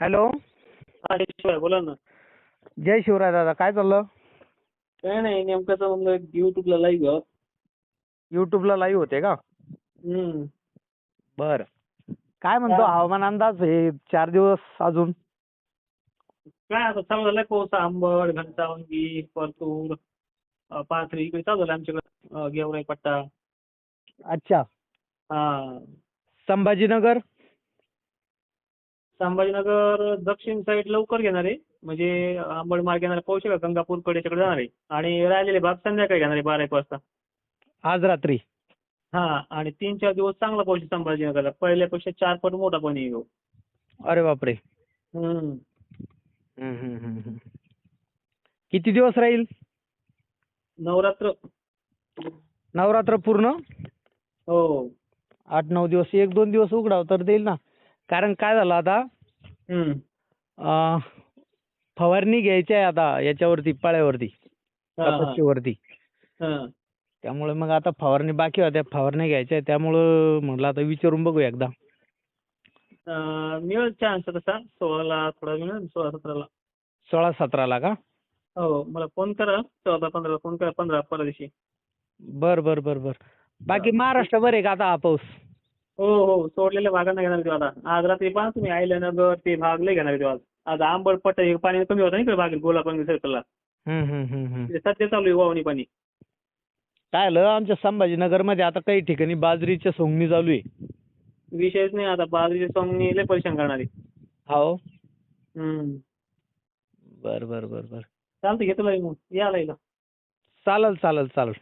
Hello. हा शिवाय बोला ना. जय शिवराय दादा काय चाललं? काय नाही नेमकं तर म्हणलं युट्यूबला लाईव्ह युट्यूबला लाईव्ह होते का? हम्म. बरं. काय म्हणतो. हवामान अंदाज हे चार दिवस अजून? काय आता चालू झालाय पाऊस आंबड घनसावंगी परतूर अं, पाथरी इकडे चालू झालं आमच्याकडे गेवराई पट्टा. अच्छा. हा. संभाजीनगर? संभाजीनगर दक्षिण साईड लवकर घेणार आहे. म्हणजे आंबड मार्ग येणार पाऊस आहे का गंगापूरकडे याच्याकडे जाणार आहे. आणि राहिलेले भाग संध्याकाळी घेणार आहे बारा एक वाजता. आज रात्री. हा आणि तीन चार दिवस चांगला पाऊस आहे संभाजीनगरला. पहिल्यापेक्षा चार पट मोठा पण येईल अरे बापरे. हम्म. हम्म, हम्म, हम्म, हम्म. किती दिवस राहील? नवरात्र. नवरात्र पूर्ण? हो. आठ नऊ दिवस एक दोन दिवस उघडाव तर देईल ना. कारण काय झालं आता? अं, फवारणी घ्यायची आहे आता याच्यावरती पाळ्यावरती हा, हा. कपाशीवरती हा. त्यामुळे मग आता फवारणी बाकी होत्या फवारणी घ्यायच्या आहे. त्यामुळं म्हटलं आता विचारून बघू एकदा. अं, मिळेल चान्स तसा सोळाला थोडा मिळेल सोळा सतराला. सोळा सतराला का? हो मला फोन करा. चौदा पंधरा फोन करा पंधरा परवा दिवशी. बर बर बर बर. बाकी महाराष्ट्रभर आहे का आता हा पाऊस? हो हो सोडलेल्या भागांना घेणार तो आता. आज रात्री पहा तुम्ही आयल्यानगर ते भाग लय घेणार तो आज. आंबड पट्ट हे पाणी कमी होतं ना इकडे भागात गोलापांगी सर्कलला हम्म, हम्म, हम्म, हम्म. ते सध्या चालू आहे वावणी पाणी. काय झालं आमच्या संभाजीनगरमध्ये आता काही ठिकाणी बाजरीच्या सोंगणी चालू आहे. विषयच नाही आता बाजरीचे सोंगणी लय परेशान करणारी. हो? हम्म. बर बर बर बर. चालतं घेतो लाईव्ह मग. या लाईव्हला चालेल चालेल चालेल.